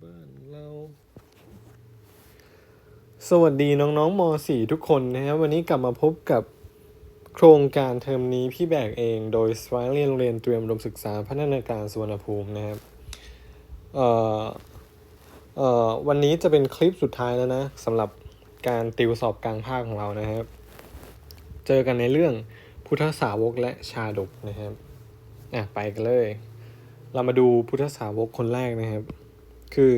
บ้านเราสวัสดีน้องๆม .4 ทุกคนนะครับวันนี้กลับมาพบกับโครงการเทอมนี้พี่แบกเอง โดยสวายเรียนโรงเรียนเตรียมอุดมศึกษาพัฒนาการสุวรรณภูมินะครับเอ่อเอ่อวันนี้จะเป็นคลิปสุดท้ายแล้วนะสำหรับการติวสอบกลางภาคของเรานะครับ เจอกันในเรื่องพุทธสาวกและชาดกนะครับอะไปกันเลย เรามาดูพุทธสาวกคนแรกนะครับ คือ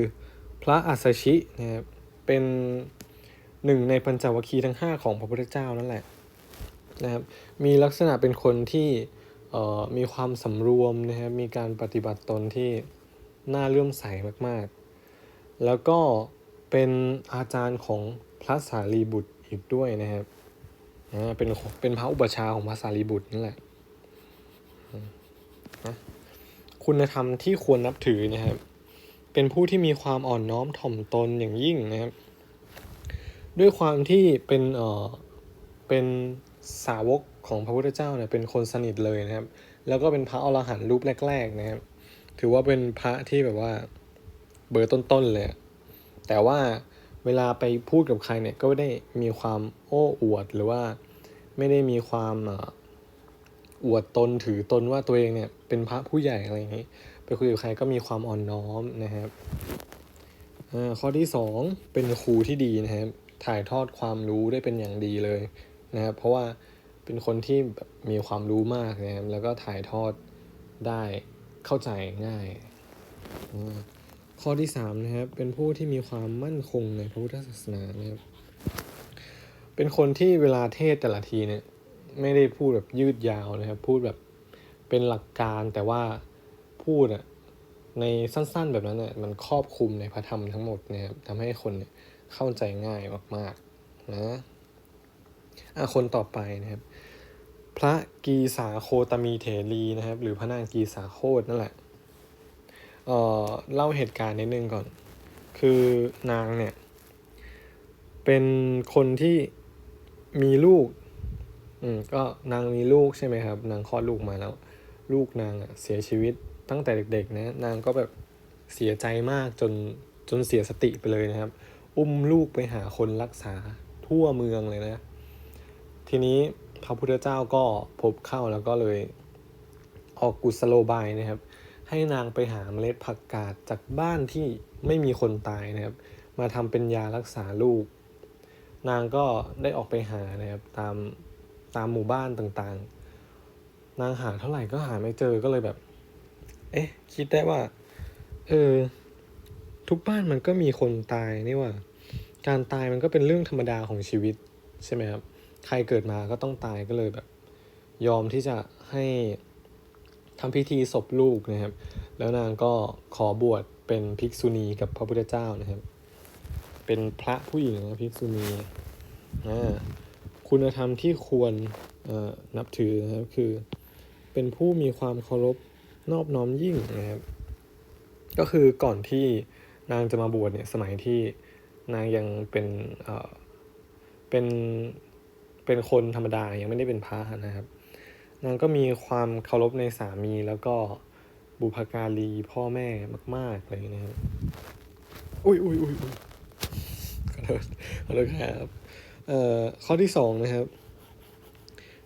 พระอัสสชินะครับเป็นหนึ่งในปัญจวัคคีย์ทั้ง 5 ของพระพุทธเจ้านั่นแหละนะครับมีลักษณะเป็นคนที่มีความสำรวมนะครับมีการปฏิบัติตนที่น่าเลื่อมใสมากๆ แล้วก็เป็นอาจารย์ของพระสารีบุตรอีกด้วยนะครับเป็นเป็นพระอุปชาของพระสารีบุตรนั่นแหละนะคุณธรรมที่ควรนับถือนะครับ เป็นผู้ที่มีความอ่อนน้อมถ่อมตนอย่างยิ่งนะครับ ด้วยความที่เป็นเอ่อเป็นสาวกของพระพุทธเจ้าเนี่ยเป็นคนสนิทเลยนะครับ แล้วก็เป็นพระอรหันต์รูปแรก ๆ นะครับ ถือว่าเป็นพระที่แบบว่าเบอร์ต้นๆเลย แต่ว่าเวลาไปพูดกับใครเนี่ยก็ไม่ได้มีความโอ้อวดหรือว่าไม่ได้มีความอวดตนถือตนว่าตัวเองเนี่ยเป็นพระผู้ใหญ่อะไรอย่างนี้ ไปคุยกับใครก็มีความอ่อนน้อมนะครับข้อที่สองเป็นครูที่ดีนะครับ ถ่ายทอดความรู้ได้เป็นอย่างดีเลยนะครับ เพราะว่าเป็นคนที่มีความรู้มากนะครับ แล้วก็ถ่ายทอดได้เข้าใจง่าย ข้อที่สามนะครับ เป็นผู้ที่มีความมั่นคงในพระพุทธศาสนานะครับ เป็นคนที่เวลาเทศแต่ละทีเนี่ย ไม่ได้พูดแบบยืดยาวนะครับ พูดแบบเป็นหลักการแต่ว่า พูดอะในสั้นๆแบบนั้นเนี่ยมันครอบคลุมในพระธรรมทั้งหมดนะครับทำให้คนเนี่ยเข้าใจง่ายมากๆนะอะคนต่อไปนะครับ พระกีสาโคตมีเถรีนะครับ หรือพระนางกีสาโคตนั่นแหละเอ่อเล่าเหตุการณ์นิดนึงก่อน คือนางเนี่ย เป็นคนที่มีลูกอืมก็นางมีลูกใช่ไหมครับ นางคลอดลูกมาแล้ว ลูกนางอะเสียชีวิต ตั้งแต่เด็กๆนะนางก็แบบเสียใจมากจนจนเสียสติไปเลยนะครับ อุ้มลูกไปหาคนรักษาทั่วเมืองเลยนะ ทีนี้พระพุทธเจ้าก็พบเข้าแล้วก็เลยออกกุศโลบายนะครับ ให้นางไปหาเมล็ดผักกาดจากบ้านที่ไม่มีคนตายนะครับ มาทำเป็นยารักษาลูก นางก็ได้ออกไปหานะครับตามตามหมู่บ้านต่างๆ นางหาเท่าไหร่ก็หาไม่เจอก็เลยแบบ เอ๊ะ คิดได้ว่า เออ ทุกบ้านมันก็มีคนตายนี่ว่า การตายมันก็เป็นเรื่องธรรมดาของชีวิตใช่ไหมครับ ใครเกิดมาก็ต้องตายก็เลยแบบ ยอมที่จะให้ทำพิธีศพลูกนะครับ แล้วนางก็ขอบวชเป็นภิกษุณีกับพระพุทธเจ้านะครับ เป็นพระผู้หญิงนะภิกษุณีอ่าคุณธรรมที่ควรนับถือนะครับคือเป็นผู้มีความเคารพ นอบน้อมยิ่งนะครับ ก็คือก่อนที่นางจะมาบวชเนี่ยสมัยที่นางยังเป็นเอ่อเป็นเป็นคนธรรมดายังไม่ได้เป็นพระนะครับ นางก็มีความเคารพในสามีแล้วก็บุพการีพ่อแม่มากๆเลยนะครับอุ้ยอุ้ยอุ้ยอุ้ยขอโทษขอโทษครับเอ่อข้อที่สองนะครับ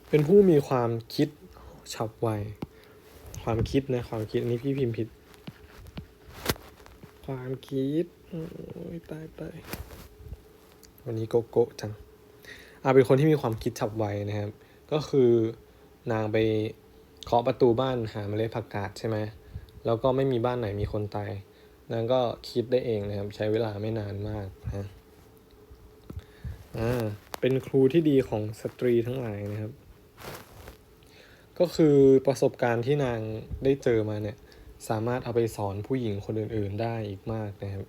เป็นผู้มีความคิดฉับไว ความคิดนะความคิดอันนี้พี่พิมพ์ผิด ความคิดโอ้ยตายตายวันนี้โกโก้จังอ่าเป็นคนที่มีความคิดฉับไวนะครับ ก็คือนางไปเคาะประตูบ้านหาเมล็ดผักกาดใช่ไหมแล้วก็ไม่มีบ้านไหนมีคนตายนางก็คิดได้เองนะครับ ใช้เวลาไม่นานมากนะอ่าเป็นครูที่ดีของสตรีทั้งหลายนะครับ ก็คือประสบการณ์ที่นางได้เจอมาเนี่ยสามารถเอาไปสอนผู้หญิงคนอื่น ๆได้อีกมากนะครับ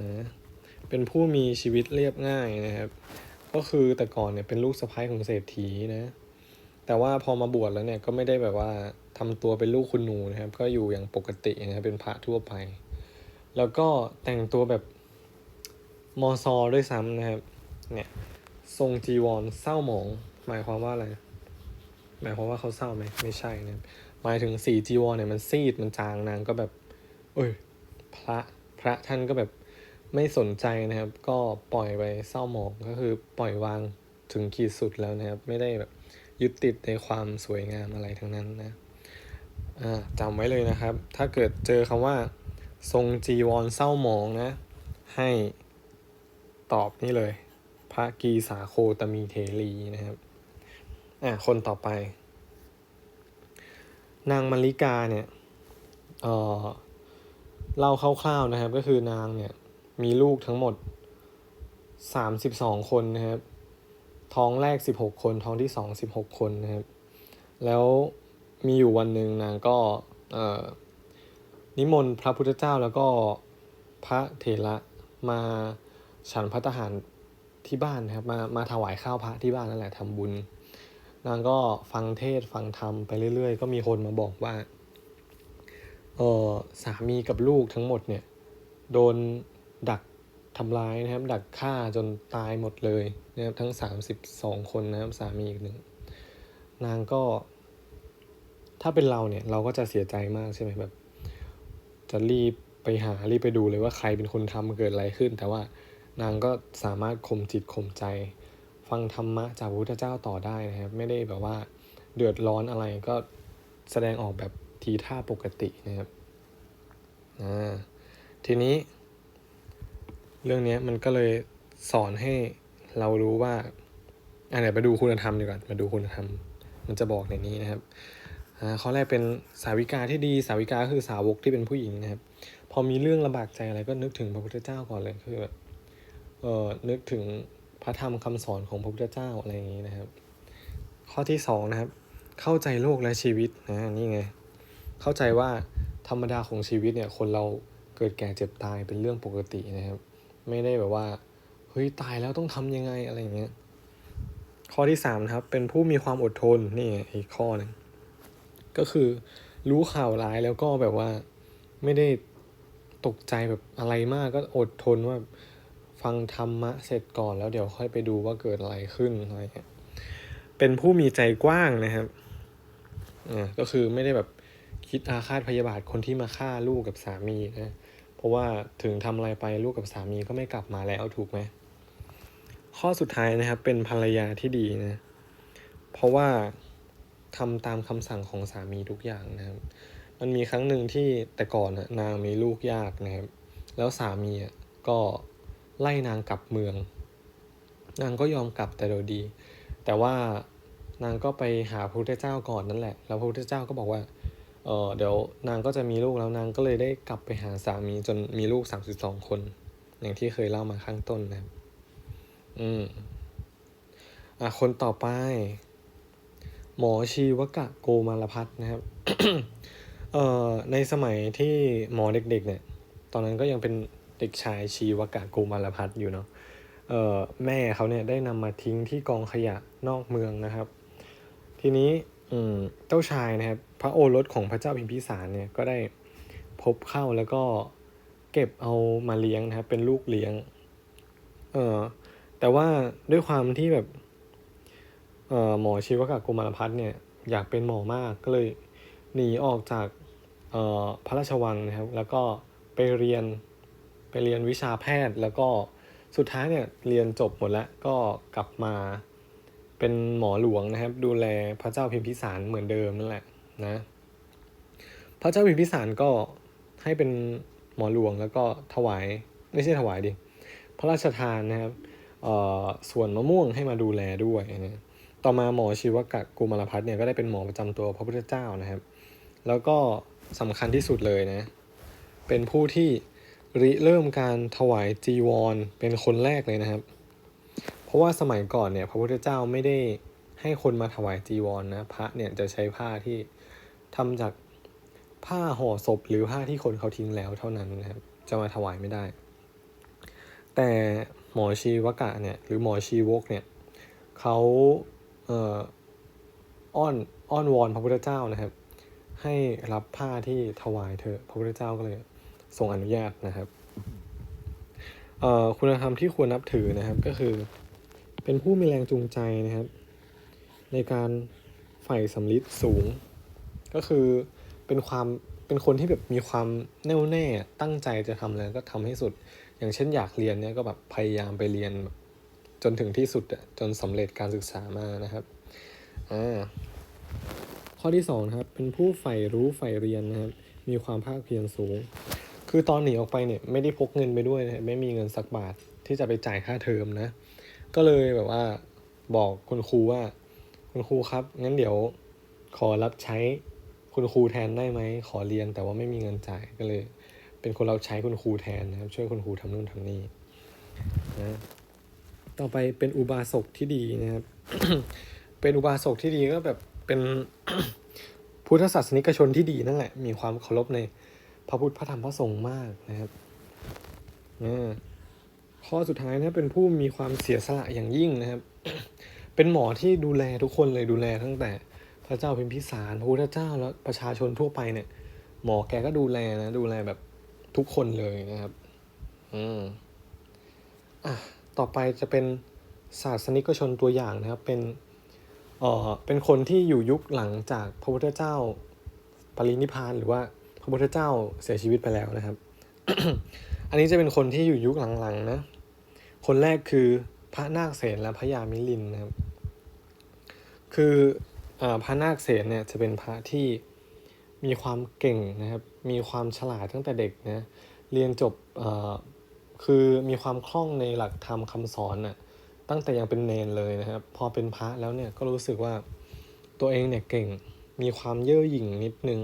นะเป็นผู้มีชีวิตเรียบง่ายนะครับ ก็คือแต่ก่อนเนี่ยเป็นลูกสะใภ้ของเศรษฐีนะแต่ว่าพอมาบวชแล้วเนี่ยก็ไม่ได้แบบว่าทำตัวเป็นลูกคุณหนูนะครับ ก็อยู่อย่างปกตินะครับเป็นพระทั่วไป แล้วก็แต่งตัวแบบมอซอด้วยซ้ำนะครับเนี่ยทรงจีวรเศร้าหมองหมายความว่าอะไร หมายความว่าเขาเศร้าไหมไม่ใช่นะหมายถึงสีจีวรเนี่ยมันซีดมันจางนางก็แบบเอ้ยพระพระท่านก็แบบไม่สนใจนะครับ ก็ปล่อยไปเศร้าหมองก็คือปล่อยวางถึงขีดสุดแล้วนะครับ ไม่ได้แบบยึดติดในความสวยงามอะไรทั้งนั้นนะจำไว้เลยนะครับ ถ้าเกิดเจอคำว่า ทรงจีวรเศร้าหมองนะ ให้ตอบนี่เลย พระกีสาโคตมีเทรีนะครับ อะคนต่อไป นางมาริกาเนี่ยเออเล่าคร่าวๆนะครับ ก็คือนางเนี่ยมีลูกทั้งหมดสามสิบสองคนนะครับ ท้องแรกสิบหกคน ท้องที่สองสิบหกคนนะครับ แล้วมีอยู่วันหนึ่งนางก็เออนิมนต์พระพุทธเจ้าแล้วก็พระเถระมาฉันพระทหารที่บ้านนะครับ มามาถวายข้าวพระที่บ้านนั่นแหละทำบุญ นางก็ฟังเทศฟังธรรมไปเรื่อยๆ ก็มีคนมาบอกว่าเออสามีกับลูกทั้งหมดเนี่ย โดนดักทำร้ายนะครับ ดักฆ่าจนตายหมดเลยนะครับทั้งสามสิบสองคนนะครับสามีอีกหนึ่งนางก็ ถ้าเป็นเราเนี่ย เราก็จะเสียใจมากใช่ไหมแบบ จะรีบไปหารีบไปดูเลยว่าใครเป็นคนทำเกิดอะไรขึ้น แต่ว่านางก็สามารถข่มจิตข่มใจ ฟังธรรมะจากพระพุทธเจ้าต่อได้นะครับ ไม่ได้แบบว่าเดือดร้อนอะไรก็แสดงออกแบบทีท่าปกตินะครับอ่าทีนี้เรื่องเนี้ยมันก็เลยสอนให้เรารู้ว่าอะเดี๋ยวไปดูคุณธรรมดีกว่ามาดูคุณธรรม มันจะบอกในนี้นะครับข้อแรกเป็นสาวิกาที่ดีสาวิกาก็คือสาวกที่เป็นผู้หญิงนะครับ พอมีเรื่องลำบากใจอะไรก็นึกถึงพระพุทธเจ้าก่อนเลยคือแบบเออนึกถึง พระธรรมคำสอนของพระพุทธเจ้าอะไรอย่างนี้นะครับ ข้อที่สองนะครับ เข้าใจโลกและชีวิตนะนี่ไง เข้าใจว่าธรรมดาของชีวิตเนี่ยคนเราเกิดแก่เจ็บตายเป็นเรื่องปกตินะครับ ไม่ได้แบบว่าเฮ้ยตายแล้วต้องทำยังไงอะไรอย่างเงี้ยข้อที่สามนะครับเป็นผู้มีความอดทนนี่อีกข้อหนึงก็คือรู้ข่าวร้ายแล้วก็แบบว่าไม่ได้ตกใจแบบอะไรมากก็อดทนว่า ฟังธรรมะเสร็จก่อนแล้วเดี๋ยวค่อยไปดูว่าเกิดอะไรขึ้นอะไรเงี้ยเป็นผู้มีใจกว้างนะครับอ่าก็คือไม่ได้แบบคิดอาฆาตพยาบาทคนที่มาฆ่าลูกกับสามีนะเพราะว่าถึงทำอะไรไปลูกกับสามีก็ไม่กลับมาแล้วถูกไหมข้อสุดท้ายนะครับเป็นภรรยาที่ดีนะ เพราะว่าทำตามคำสั่งของสามีทุกอย่างนะครับ มันมีครั้งหนึ่งที่แต่ก่อนนะนางมีลูกยากนะครับ แล้วสามีก็ ไล่นางกลับเมือง นางก็ยอมกลับแต่โดยดี แต่ว่านางก็ไปหาพระพุทธเจ้าก่อนนั่นแหละ แล้วพระพุทธเจ้าก็บอกว่า เออเดี๋ยวนางก็จะมีลูกแล้วนางก็เลยได้กลับไปหาสามีจนมีลูกสามสิบสองคน อย่างที่เคยเล่ามาข้างต้นนะครับอืมอะคนต่อไป หมอชีวกะโกมารพัฒนะครับเอ่อในสมัยที่หมอเด็กๆเนี่ย ตอนนั้นก็ยังเป็น ด็กชายชีวกะโกมารพัฒน์อยู่เนาะแม่เขาเนี่ยได้นำมาทิ้งที่กองขยะนอกเมืองนะครับ ทีนี้อืเจ้าชายนะครับ พระโอรสของพระเจ้าพิมพิสารเนี่ยก็ได้พบเข้าแล้วก็เก็บเอามาเลี้ยงนะครับ เป็นลูกเลี้ยง เออแต่ว่าด้วยความที่แบบเออหมอชีวกะกุมารพัฒน์เนี่ย อยากเป็นหมอมากก็เลยหนีออกจากเออพระราชวังนะครับ แล้วก็ไปเรียน ไปเรียนวิชาแพทย์ แล้วก็สุดท้ายเนี่ยเรียนจบหมดแล้วก็กลับมาเป็นหมอหลวงนะครับ ดูแลพระเจ้าพิมพิสารเหมือนเดิมนั่นแหละนะพระเจ้าพิมพิสารก็ให้เป็นหมอหลวงแล้วก็ถวายไม่ใช่ถวายดิพระราชทานนะครับส่วนมะม่วงให้มาดูแลด้วยนะต่อมาหมอชีวกะกุมารพัฒน์เนี่ยก็ได้เป็นหมอประจำตัวพระพุทธเจ้านะครับ แล้วก็สำคัญที่สุดเลยนะ เป็นผู้ที่ ริเริ่มการถวายจีวรเป็นคนแรกเลยนะครับ เพราะว่าสมัยก่อนเนี่ยพระพุทธเจ้าไม่ได้ให้คนมาถวายจีวรนนะพระเนี่ยจะใช้ผ้าที่ทำจากผ้าห่อศพหรือผ้าที่คนเขาทิ้งแล้วเท่านั้นนะครับ จะมาถวายไม่ได้ แต่หมอชีวกะเนี่ยหรือหมอชีวกเนี่ยเขาเอ่ออ้อนอ้อนวอนพระพุทธเจ้านะครับ ให้รับผ้าที่ถวายเธอะพระพุทธเจ้าก็เลย ทรงอนุญาตนะครับคุณธรรมที่ควรนับถือนะครับก็คือ เป็นผู้มีแรงจูงใจนะครับ ในการใฝ่สำลิดสูง ก็คือเป็นความเป็นคนที่แบบมีความแน่วแน่ตั้งใจจะทำอะไรก็ทำให้สุด อย่างเช่นอยากเรียนเนี่ยก็แบบพยายามไปเรียนจนถึงที่สุดจนสำเร็จการศึกษามานะครับอ่าข้อที่สองนะครับเป็นผู้ใฝ่รู้ใฝ่เรียนนะครับ มีความภาคเพียรสูง คือตอนหนีออกไปเนี่ยไม่ได้พกเงินไปด้วยนะไม่มีเงินสักบาทที่จะไปจ่ายค่าเทอมนะ ก็เลยแบบว่าบอกคุณครูว่า คุณครูครับงั้นเดี๋ยวขอรับใช้คุณครูแทนได้ไหมขอเรียนแต่ว่าไม่มีเงินจ่ายก็เลย เป็นคนรับใช้คุณครูแทนนะครับ ช่วยคุณครูทำนู่นทำนี่นะต่อไปเป็นอุบาสกที่ดีนะครับ เป็นอุบาสกที่ดีก็แบบเป็นพุทธศาสนิกชนที่ดีนั่นแหละ มีความเคารพใน พระพุทธพระธรรมพระสงฆ์มากนะครับข้อสุดท้ายนะเป็นผู้มีความเสียสละอย่างยิ่งนะครับ เป็นหมอที่ดูแลทุกคนเลยดูแลตั้งแต่พระเจ้าพิมพิสารพระพุทธเจ้าแล้วประชาชนทั่วไปเนี่ย หมอแกก็ดูแลนะดูแลแบบทุกคนเลยนะครับ อืมอะต่อไปจะเป็นศาสนิกชนตัวอย่างนะครับ เป็นเอ่อเป็นคนที่อยู่ยุคหลังจากพระพุทธเจ้าปรินิพพานหรือว่า พระพุทธเจ้าเสียชีวิตไปแล้วนะครับ อันนี้จะเป็นคนที่อยู่ยุคหลังๆนะ คนแรกคือพระนาคเษนและพระยามิลินนะครับ คืออพระนาคเษนเนี่ยจะเป็นพระที่มีความเก่งนะครับ มีความฉลาดตั้งแต่เด็กนะ เรียนจบคือมีความคล่องในหลักธรรมคำสอนน่ะ ตั้งแต่ยังเป็นเนนเลยนะครับ พอเป็นพระแล้วเนี่ยก็รู้สึกว่าตัวเองเนี่ยเก่ง มีความเย่อหยิ่งนิดนึง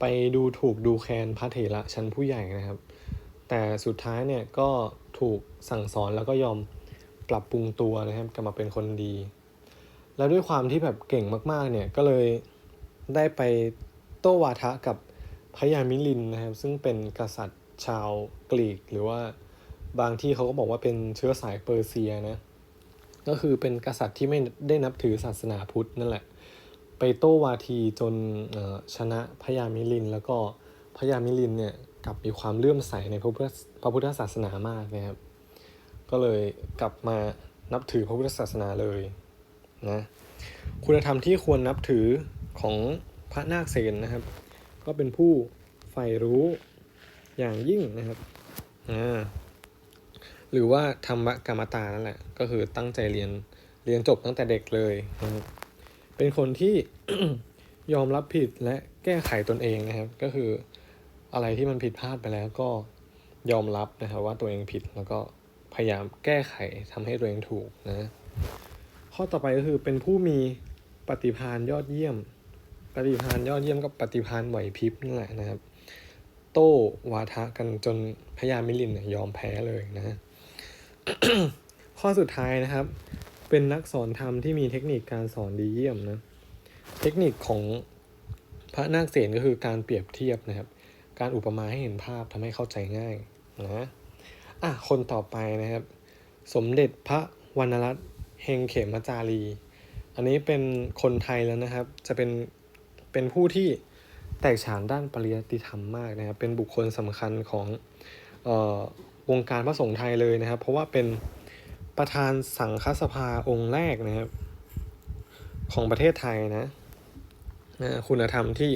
ไปดูถูกดูแคลนพระเถระชั้นผู้ใหญ่นะครับ แต่สุดท้ายเนี่ยก็ถูกสั่งสอนแล้วก็ยอมปรับปรุงตัวนะครับกลับมาเป็นคนดี แล้วด้วยความที่แบบเก่งมากๆเนี่ยก็เลยได้ไปโต้วาทะกับพระยามิลินนะครับ ซึ่งเป็นกษัตริย์ชาวกรีก หรือว่าบางที่เขาก็บอกว่าเป็นเชื้อสายเปอร์เซียนะก็คือเป็นกษัตริย์ที่ไม่ได้นับถือศาสนาพุทธนั่นแหละ ไปโต้วาทีจนชนะพระยามิลิน แล้วก็พระยามิลินเนี่ยกลับมีความเลื่อมใสในพระพุทธพระพุทธศาสนามากนะครับ ก็เลยกลับมานับถือพระพุทธศาสนาเลยนะคุณธรรมที่ควรนับถือของพระนาคเษนนะครับ ก็เป็นผู้ใฝ่รู้อย่างยิ่งนะครับอ่าหรือว่าธรรมกรรมตานั่นแหละก็คือตั้งใจเรียนเรียนจบตั้งแต่เด็กเลยนะครับ เป็นคนที่ยอมรับผิดและแก้ไขตนเองนะครับ ก็คืออะไรที่มันผิดพลาดไปแล้วก็ยอมรับนะครับว่าตัวเองผิดแล้วก็พยายามแก้ไขทำให้ตัวเองถูกนะ ข้อต่อไปก็คือเป็นผู้มีปฏิภาณยอดเยี่ยม ปฏิภาณยอดเยี่ยมกับปฏิภาณไหวพริบนั่นแหละนะครับ โต้วาทะกันจนพญามิลินยอมแพ้เลยนะ ข้อสุดท้ายนะครับ เป็นนักสอนธรรมที่มีเทคนิคการสอนดีเยี่ยมนะ เทคนิคของพระนาคเษนก็คือการเปรียบเทียบนะครับ การอุปมาให้เห็นภาพทำให้เข้าใจง่ายนะอะคนต่อไปนะครับ สมเด็จพระวรรณรัตน์เฮงเขมจารี อันนี้เป็นคนไทยแล้วนะครับ จะเป็นเป็นผู้ที่แตกฉานด้านปริยัติธรรมมากนะครับ เป็นบุคคลสำคัญของออวงการพระสงฆ์ไทยเลยนะครับ เพราะว่าเป็น ประธานสังฆสภาองค์แรกนะครับ ของประเทศไทยนะนะคุณธรรมที่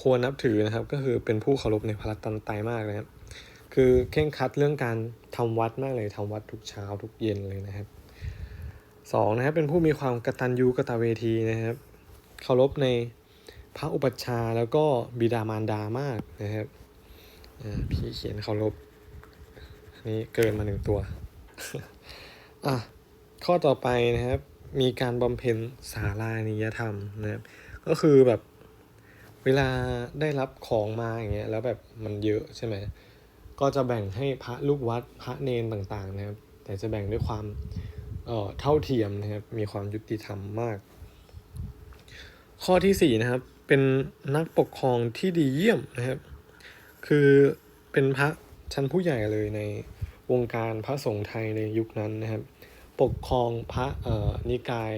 ควรนับถือนะครับ ก็คือเป็นผู้เคารพในพระรัตนตรัยมากนะครับ คือเคร่งคัดเรื่องการทำวัดมากเลยทำวัดทุกเช้าทุกเย็นเลยนะครับสองนะครับเป็นผู้มีความกตัญญูกตเวทีนะครับเคารพในพระอุปัชฌาย์แล้วก็บิดามารดามากนะครับพี่เขียนเคารพนนี้เกินมาหนึ่งตัว อะข้อต่อไปนะครับ มีการบำเพ็ญสารานิยธรรมนะครับ ก็คือแบบเวลาได้รับของมาอย่างเงี้ยแล้วแบบมันเยอะใช่ไหมก็จะแบ่งให้พระลูกวัดพระเนนต่างๆนะครับ แต่จะแบ่งด้วยความเอ่อเท่าเทียมนะครับ มีความยุติธรรมมาก ข้อที่สี่นะครับ เป็นนักปกครองที่ดีเยี่ยมนะครับ คือเป็นพระชั้นผู้ใหญ่เลยในวงการพระสงฆ์ไทยในยุคนั้นนะครับ ปกครองพระนิกาย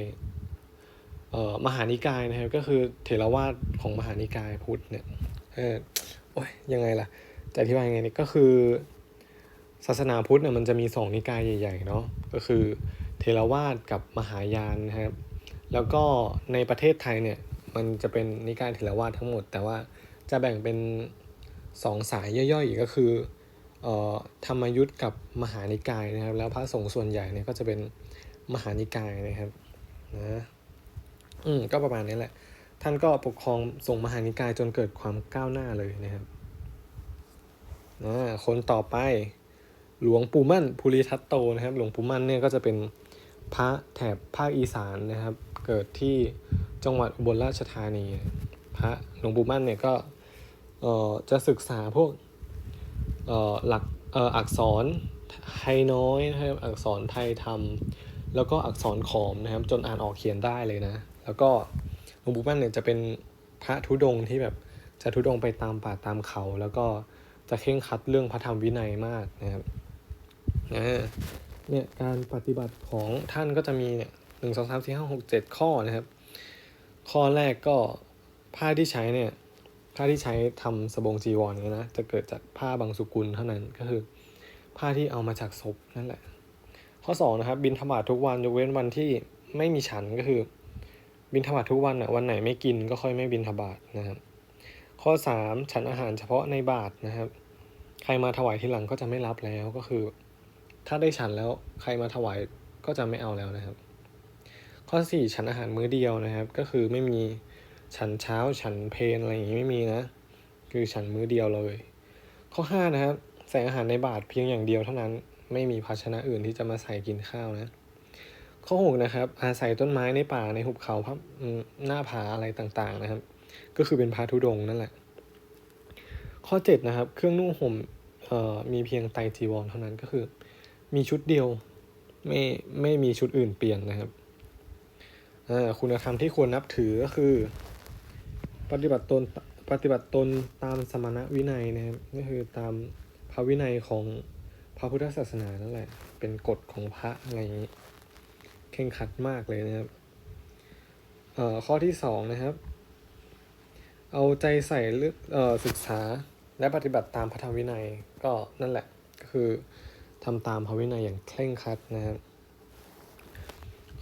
มหานิกายนะครับก็คือเถรวาทของมหานิกายพุทธเนี่ยเออโอ้ยยังไงล่ะจะอธิบายยังไงนี่ก็คือศาสนาพุทธเนี่ยมันจะมีสองนิกายใหญ่ๆเนาะก็คือเทรวาสกับมหายานนะครับ แล้วก็ในประเทศไทยเนี่ยมันจะเป็นนิกายเทรวาสทั้งหมด แต่ว่าจะแบ่งเป็นสองสายย่อยๆอีกก็คือ ธรรมยุทธ์กับมหานิกายนะครับ แล้วพระสงฆ์ส่วนใหญ่เนี่ยก็จะเป็นมหานิกายนะครับนะอืมก็ประมาณนี้แหละ ท่านก็ปกครองส่งมหานิกายจนเกิดความก้าวหน้าเลยนะครับนะคนต่อไปหลวงปู่มั่นภูริทัตโตนะครับ หลวงปู่มั่นเนี่ยก็จะเป็นพระแถบภาคอีสานนะครับ เกิดที่จังหวัดอุบลราชธานี พระหลวงปู่มั่นเนี่ยก็เออจะศึกษาพวก หลักเอออักษรไทยน้อยนะครับอักษรไทยธรรมแล้วก็อักษรขอมนะครับ จนอ่านออกเขียนได้เลยนะ แล้วก็หลวงปู่มั่นเนี่ยจะเป็นพระธุดงที่แบบจะธุดงไปตามป่าตามเขา แล้วก็จะเข่งคัดเรื่องพระธรรมวินัยมากนะครับเนี่ยการปฏิบัติของท่านก็จะมีเนี่ยหนึ่งสองสามสี่ห้าหกเจ็ดข้อนะครับ ข้อแรกก็ผ้าที่ใช้เนี่ย ผ้าที่ใช้ทำสบงจีวรเนี่ยนะจะเกิดจากผ้าบางสุกุลเท่านั้นก็คือผ้าที่เอามาจากศพนั่นแหละ ข้อสองนะครับบินธบาตทุกวันยกเว้นวันที่ไม่มีฉันก็คือ บินธบาตทุกวันอะวันไหนไม่กินก็ค่อยไม่บินธบาตนะครับข้อสามฉันอาหารเฉพาะในบาทนะครับ ใครมาถวายทีหลังก็จะไม่รับแล้วก็คือ ถ้าได้ฉันแล้วใครมาถวายก็จะไม่เอาแล้วนะครับ ข้อสี่ฉันอาหารมื้อเดียวนะครับ ก็คือไม่มี ฉันเช้าฉันเพลนอะไรอย่างนี้ไม่มีนะ คือฉันมื้อเดียวเลย ข้อห้านะครับใส่อาหารในบาทเพียงอย่างเดียวเท่านั้นไม่มีภาชนะอื่นที่จะมาใส่กินข้าวนะ ข้อหกนะครับอาศัยต้นไม้ในป่าในหุบเขาพับหน้าผาอะไรต่างๆนะครับ ก็คือเป็นพระธุดงนั่นแหละ ข้อเจ็ดนะครับเครื่องนุ่งห่มมีเพียงไตจีวรเท่านั้นก็คือ มีชุดเดียวไม่ไม่มีชุดอื่นเปลี่ยนนะครับคุณธรรมที่ควรนับถือก็คือ ปฏิบัติตนปฏิบัติตนตามสมณวินัยนะครับก็คือตามพระวินัยของพระพุทธศาสนานั่นแหละ เป็นกฎของพระอะไรอย่างนี้เข่งขัดมากเลยนะครับเอ่อข้อที่สองนะครับ เอาใจใส่เรื่องเอ่อศึกษาและปฏิบัติตามพระธรรมวินัยก็นั่นแหละก็คือทำตามพระวินัยอย่างเคร่งครัดนะครับ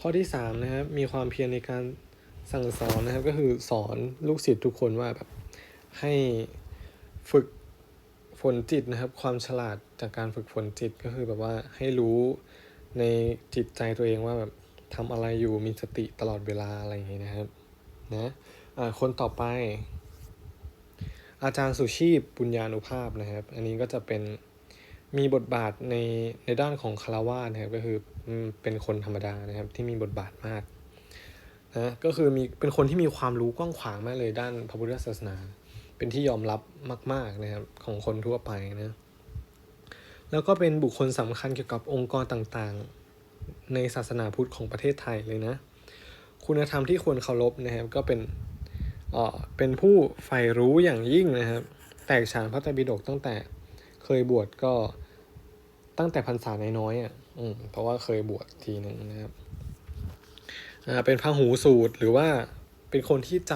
ข้อที่สามนะครับมีความเพียรในการ สั่งสอนนะครับก็คือสอนลูกศิษย์ทุกคนว่าแบบให้ฝึกฝนจิตนะครับ ความฉลาดจากการฝึกฝนจิตก็คือแบบว่าให้รู้ในจิตใจตัวเองว่าแบบทำอะไรอยู่มีสติตลอดเวลาอะไรอย่างนี้ยนะครับนะอ่าคนต่อไป อาจารย์สุชีพปุญญานุภาพนะครับ อันนี้ก็จะเป็นมีบทบาทในในด้านของคารวาสนะครับก็คือเป็นคนธรรมดานะครับที่มีบทบาทมาก นะก็คือมีเป็นคนที่มีความรู้กว้างขวางมากเลยด้านพระพุทธศาสนา เป็นที่ยอมรับมาก ๆนะครับของคนทั่วไปนะแล้วก็เป็นบุคคลสำคัญเกี่ยวกับองค์กรต่างๆ ในศาสนาพุทธของประเทศไทยเลยนะ คุณธรรมที่ควรเคารพนะครับก็เป็นเออเป็นผู้ใฝ่รู้อย่างยิ่งนะครับ แตกฉานพระไตรปิฎกตั้งแต่เคยบวชก็ตั้งแต่พรรษาน้อยๆอะ อืมเพราะว่าเคยบวชทีหนึ่งนะครับ เป็นพระหูสูตรหรือว่าเป็นคนที่จ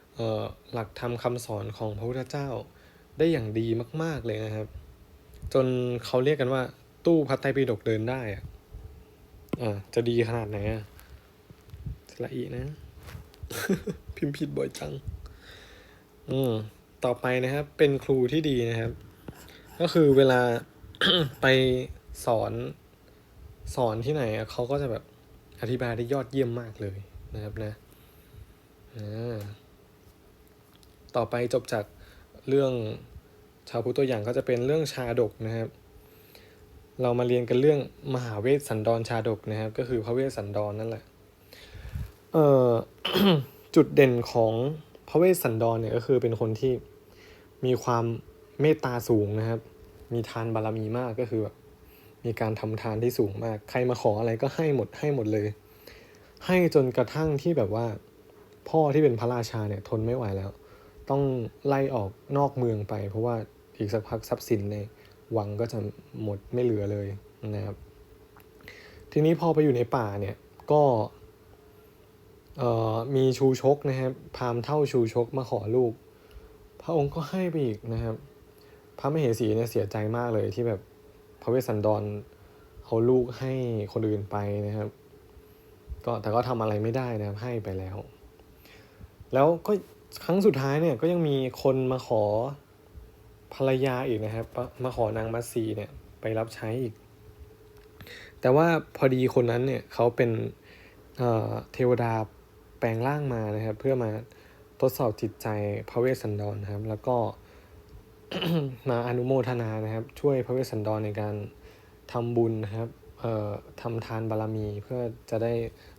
ำหลักธรรมคำสอนของพระพุทธเจ้าได้อย่างดีมาก ๆเลยนะครับ จนเขาเรียกกันว่า ตู้พระไตรปิฎกเดินได้อะอ่าจะดีขนาดไหนอะสละอีนะ พิมพ์ผิดบ่อยจัง อืมต่อไปนะครับ เป็นครูที่ดีนะครับ ก็คือเวลาไปสอนสอนที่ไหนอะเขาก็จะแบบ อธิบายได้ยอดเยี่ยมมากเลยนะครับนะต่อไปจบจากเรื่องชาวพุทธตัวอย่างก็จะเป็นเรื่องชาดกนะครับ เรามาเรียนกันเรื่องมหาเวสสันดรชาดกนะครับ ก็คือพระเวสสันดรนั่นแหละเอ่อจุดเด่นของพระเวสสันดรเนี่ยก็คือเป็นคนที่มีความเมตตาสูงนะครับ มีทานบารมีมากก็คือแบบ มีการทำทานที่สูงมาก ใครมาขออะไรก็ให้หมดให้หมดเลย ให้จนกระทั่งที่แบบว่า พ่อที่เป็นพระราชาเนี่ยทนไม่ไหวแล้ว ต้องไล่ออกนอกเมืองไป เพราะว่าอีกสักพักทรัพย์สินในวังก็จะหมดไม่เหลือเลยนะครับ ทีนี้พอไปอยู่ในป่าเนี่ยก็มีชูชกนะครับพามเท่าชูชกมาขอลูก พระองค์ก็ให้ไปอีกนะครับ พระมเหสีเนี่ยเสียใจมากเลยที่แบบ พระเวสสันดรเอาลูกให้คนอื่นไปนะครับ ก็แต่ก็ทำอะไรไม่ได้นะครับให้ไปแล้ว แล้วก็ครั้งสุดท้ายเนี่ยก็ยังมีคนมาขอภรรยาอีกนะครับ มาขอนางมัตสีเนี่ยไปรับใช้อีก แต่ว่าพอดีคนนั้นเนี่ยเขาเป็นเเทวดาแปลงร่างมานะครับ เพื่อมาทดสอบจิตใจพระเวสสันดรนะครับ แล้วก็ มาอนุโมทนานะครับ ช่วยพระเวสสันดรในการทำบุญนะครับเอ่อทำทานบารมีเพื่อจะได้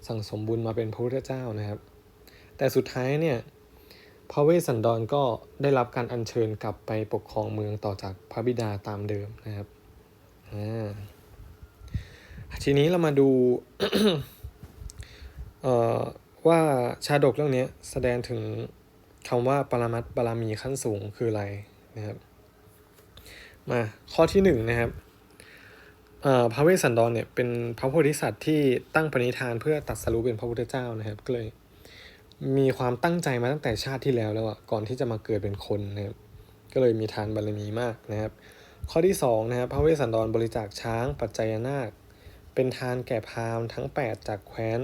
สั่งสมบุญมาเป็นพระพุทธเจ้านะครับ แต่สุดท้ายเนี่ยพระเวสสันดรก็ได้รับการอัญเชิญกลับไปปกครองเมืองต่อจากพระบิดาตามเดิมนะครับอทีนี้เรามาดูเอ่อว่าชาดกเรื่องนี้แสดงถึงคำว่าปรมัตบารมีขั้นสูงคืออะไร นะครับ มาข้อที่หนึ่งนะครับพระเวสสันดรเนี่ยเป็นพระโพธิสัตว์ที่ตั้งปณิธานเพื่อตัดสรู้เป็นพระพุทธเจ้านะครับก็เลยมีความตั้งใจมาตั้งแต่ชาติที่แล้วแล้วอะก่อนที่จะมาเกิดเป็นคนนะครับก็เลยมีทานบารมีมากนะครับ ข้อที่สองนะครับพระเวสสันดรบริจาคช้างปัจจัยนาค เป็นทานแก่พราหมณ์ทั้ง 8 จากแคว้น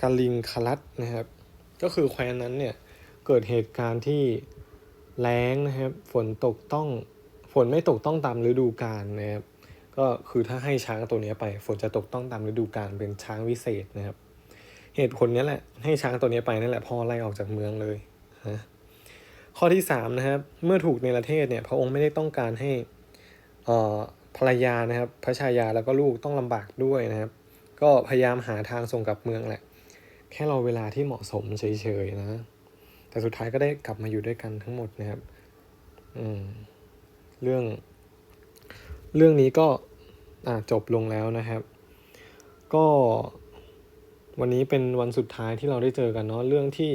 กาลิงคลัตนะครับ ก็คือแคว้นนั้นเนี่ยเกิดเหตุการณ์ที่ แล้งนะครับ ฝนตกต้องฝนไม่ตกต้องตามฤดูกาลนะครับ ก็คือถ้าให้ช้างตัวนี้ไป ฝนจะตกต้องตามฤดูกาลเป็นช้างวิเศษนะครับ เหตุผลนี้แหละ ให้ช้างตัวนี้ไปนั่นแหละพ่อไล่ออกจากเมืองเลยนะข้อที่สามนะครับ เมื่อถูกในประเทศเนี่ย พระองค์ไม่ได้ต้องการให้อ่อภรรยานะครับ พระชายาแล้วก็ลูกต้องลำบากด้วยนะครับ ก็พยายามหาทางส่งกลับเมืองแหละ แค่รอเวลาที่เหมาะสมเฉยๆนะ แต่สุดท้ายก็ได้กลับมาอยู่ด้วยกันทั้งหมดนะครับ อืม เรื่อง เรื่องนี้ก็อะจบลงแล้วนะครับ ก็วันนี้เป็นวันสุดท้ายที่เราได้เจอกันเนาะเรื่องที่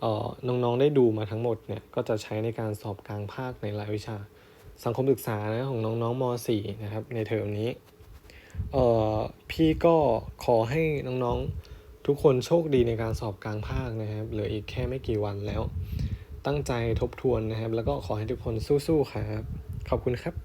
เอ่อน้องๆได้ดูมาทั้งหมดเนี่ยก็จะใช้ในการสอบกลางภาคในรายวิชา สังคมศึกษานะของน้องๆม .4 นะครับ ในเทอมนี้เอ่อพี่ก็ขอให้น้องๆ ทุกคนโชคดีในการสอบกลางภาคนะครับ เหลืออีกแค่ไม่กี่วันแล้ว ตั้งใจทบทวนนะครับ แล้วก็ขอให้ทุกคนสู้ๆครับ ขอบคุณครับ